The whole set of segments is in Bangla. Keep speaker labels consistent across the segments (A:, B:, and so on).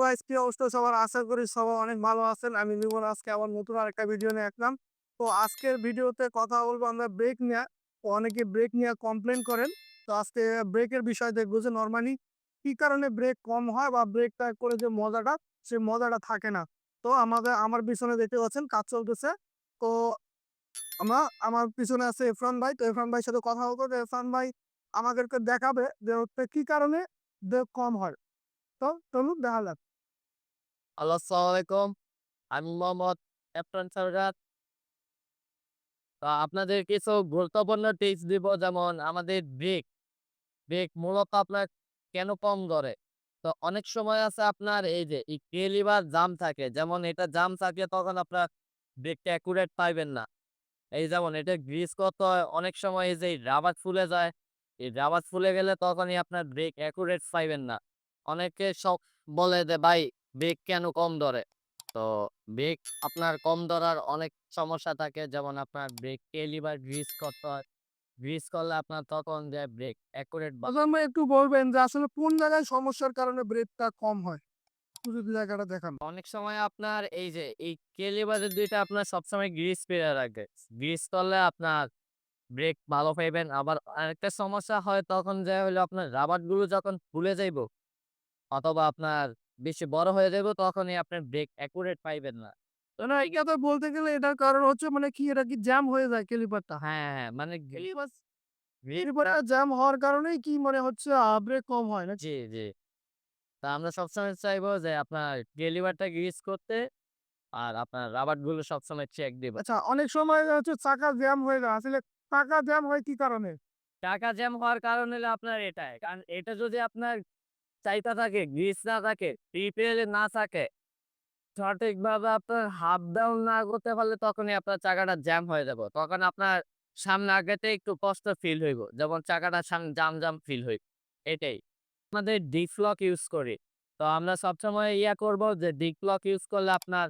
A: গাইস কি অবস্থা সবার আশা করি সবাই অনেক ভালো আছেন। আমি আজকে আবার নতুন আরেকটা ভিডিও নিয়ে আসলাম। তো আজকের ভিডিওতে কথা বলব আমরা ব্রেক নিয়ে। অনেকে ব্রেক নিয়ে কমপ্লেন করেন। তো আজকে ব্রেকের বিষয় দেখব যে নর্মালি কি কারণে ব্রেক কম হয় বা ব্রেকটা করে যে মজাটা, সে মজাটা থাকে না। তো আমাদের, আমার পিছনে দেখতে পাচ্ছেন কাজ চলতেছে। তো আমরা আমার পিছনে আছে ইরফান ভাই। তো ইরফান ভাইয়ের সাথে কথা বলব। ইরফান ভাই আমাদেরকে দেখাবে যে হচ্ছে কি কারণে ব্রেক কম হয়। তো চলুন দেখা যাক।
B: হ্যালো আলাইকুম। আমি মোহাম্মদ ক্যাপ্টেন সরকার তো আপনাদের কিছু গুরুত্বপূর্ণ টিপস দিব, যেমন আমাদের ব্রেক ব্রেক মূলত আপনার কেন কম ধরে? তো অনেক সময় আছে আপনার এই যে লিভার জাম থাকে, যেমন এটা জাম থাকে তখন আপনার ব্রেকটা অ্যাকুরেট পাইবেন না। এই যেমন এটা গ্রিস হয়, অনেক সময় এই যে রাবার ফুলে যায়, এই রাবার ফুলে গেলে তখনই আপনার ব্রেক অ্যাকুরেট পাইবেন না। অনেকে সব বলে যে, ভাই ব্রেক কেন কম ধরে? তো ব্রেক আপনার কম ধরার অনেক সমস্যা থাকে। যেমন আপনার ব্রেক লিভার গ্রিস করতে হয়। গ্রিস করলে আপনার তখন যে ব্রেক অ্যাকুরেট
A: প্রথমে একটু বলবেন যে আসলে কোন জায়গায় সমস্যার কারণে ব্রেকটা কম হয়? যদি জায়গাটা দেখান।
B: অনেক সময় আপনার এই যে এই কেলিবারের দুইটা আপনার সবসময় গ্রিস পেয়ে রাখবে গ্রিস করলে আপনার ব্রেক ভালো পাইবেন। আবার আরেকটা সমস্যা হয় তখন যে হলো আপনার রাবারগুলো যখন ফুলে যাইব অথবা আপনার বেশি বড় হয়ে যাবে তখনই আপনার ব্রেক অ্যাকুরেট পাইবেন না।
A: না এই কথা বলতে গেলে এটার কারণ হচ্ছে মানে কি এটা কি জ্যাম হয়ে যায় ক্যালিপারটা
B: হ্যাঁ হ্যাঁ মানে
A: ক্যালিপার ক্যালিপারটা জ্যাম হওয়ার কারণেই কি মানে হচ্ছে ব্রেক কম হয় না
B: জি জি। তা আমরা সবসময় চাইব যে আপনার ডেলিভারটা গ্রিস করতে আর আপনার রাবারগুলো সবসময় চেক দিব
A: আচ্ছা অনেক সময় হচ্ছে চাকা জ্যাম হয়ে যায় আসলে চাকা জ্যাম হয় কি কারণে?
B: টাকা জ্যাম হওয়ার কারণ হলো আপনার এটাই কারণ এটা যদি আপনার চাইতা থাকে গ্রিস না থাকে টিপেল না থাকে, সঠিকভাবে আপনার হাফ ডাউন না করতে পারলে তখনই আপনার চাকাটা জ্যাম হয়ে যাব। তখন আপনার সামনে আগেতে একটু কষ্ট ফিল হইব। যেমন চাকাটা সামনে জাম জাম ফিল হইব। এটাই। আমাদের ডিক লক ইউজ করি। তো আমরা সবসময় ইয়া করব যে ডিক লক ইউজ করলে আপনার,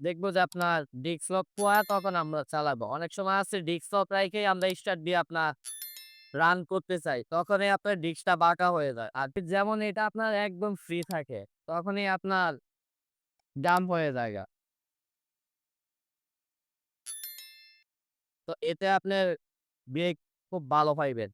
B: দেখব যে আপনার ডিস্ক লক পোয়া তখন আমরা চালাবো। অনেক সময় আছে ডিস্ক লক রাইখেই আমরা স্টার্ট দিয়ে আপনার রান করতে চাই, তখনই আপনার ডিস্কটা বাঁকা হয়ে যায়। আর যেমন এটা আপনার একদম ফ্রি থাকে, তখনই আপনার ডাম্প হয়ে যায় তো এতে আপনার ব্রেক খুব ভালো পাইবেন